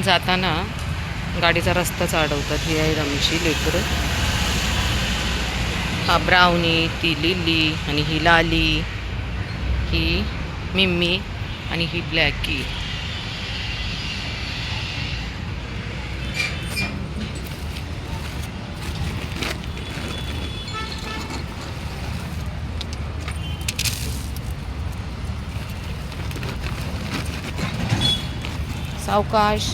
जाताना गाडीचा रस्ताच अडवतात ही आहेत आमची लेकरं. हा ब्राउनी ती लिली आणि ही लाली ही मिम्मी आणि ही ब्लॅकी. सावकाश.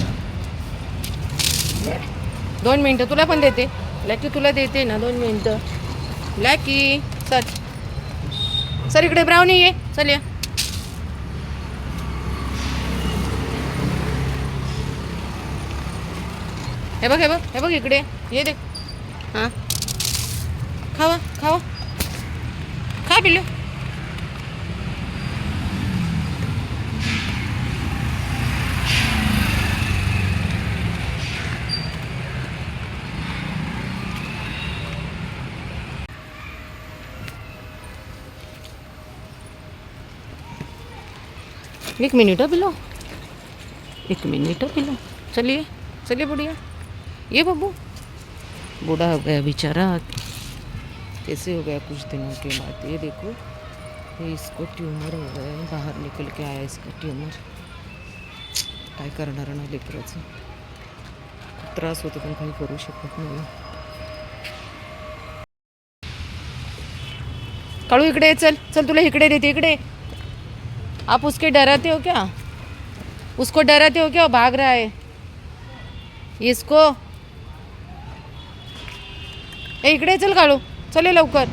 दोन मिनटं तुला पण देते. लॅकी तुला देते ना दोन मिनटं. लॅकी चल. सर इकडे ब्राउनी ये. चल या. हे बघ हे बघ हे बघ इकडे. ये दे. हां. खावा खावा. खा पिल्लू. एक मिनट है पिलो. एक मिनट है पिलो. चलिए चलिए बुढ़िया. ये बाबू. बूढ़ा हो गया बेचारा. कैसे हो गया कुछ दिनों के बाद? ये देखो. ये इसको ट्यूमर हो गया है बाहर निकल के आया इसका ट्यूमर. काय करणार ना लेकराचं? खूप त्रास होतो पण काही करू शकत नाही. काळू इकडे चल. चल तुला इकडे देते इकडे. आप उसके डराते हो क्या? उसको डराते हो क्या वो भाग रहा है? इसको? ए इकडे चल काळू. चल लवकर.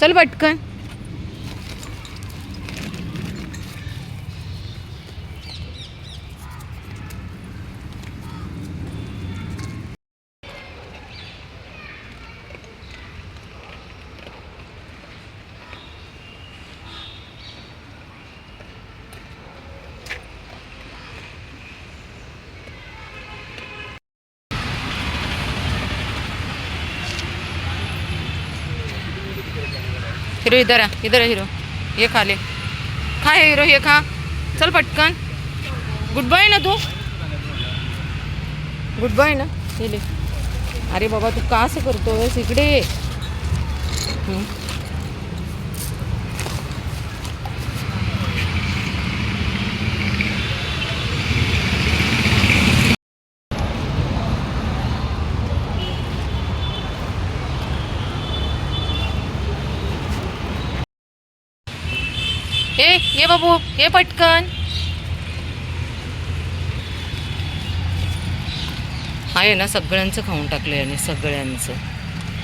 चल पटकन. हिरो इधर आ इधर आ हिरो। ये खा ले। खा हे हिरो हे खा। चल पटकन। गुड बाय ना तू। गुड बाय ना। हे ले। अरे बाबा तू का असं करतोयस इकडे। हे ए ये बाबू ये पटकन. हा आहे ना सगळ्यांचं खाऊन टाकलं याने सगळ्यांचं.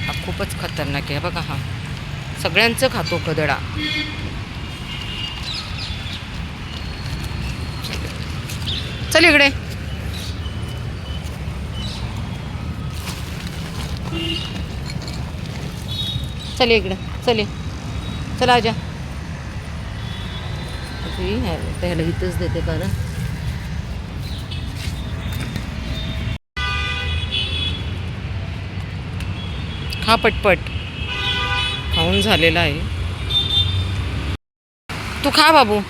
हा खूपच खतरनाक आहे बघा हा. सगळ्यांचं खातो कदडा चल इकडे. चल इकडे चल चला चल आजा. त्याला इथंच देते कारण हा पटपट. खाऊन झालेला आहे. तू खा बाबू.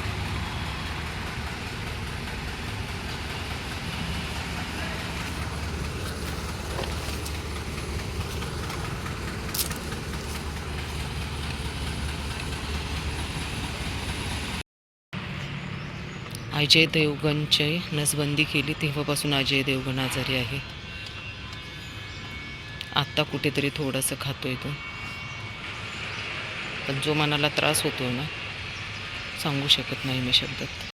अजय देवगणची नसबंदी केली तेव्हापासून अजय देवगण आजारी आहे. आत्ता कुठेतरी थोडंसं खातोय तो. पण जो मनाला त्रास होतो ना सांगू शकत नाही मी शब्दात.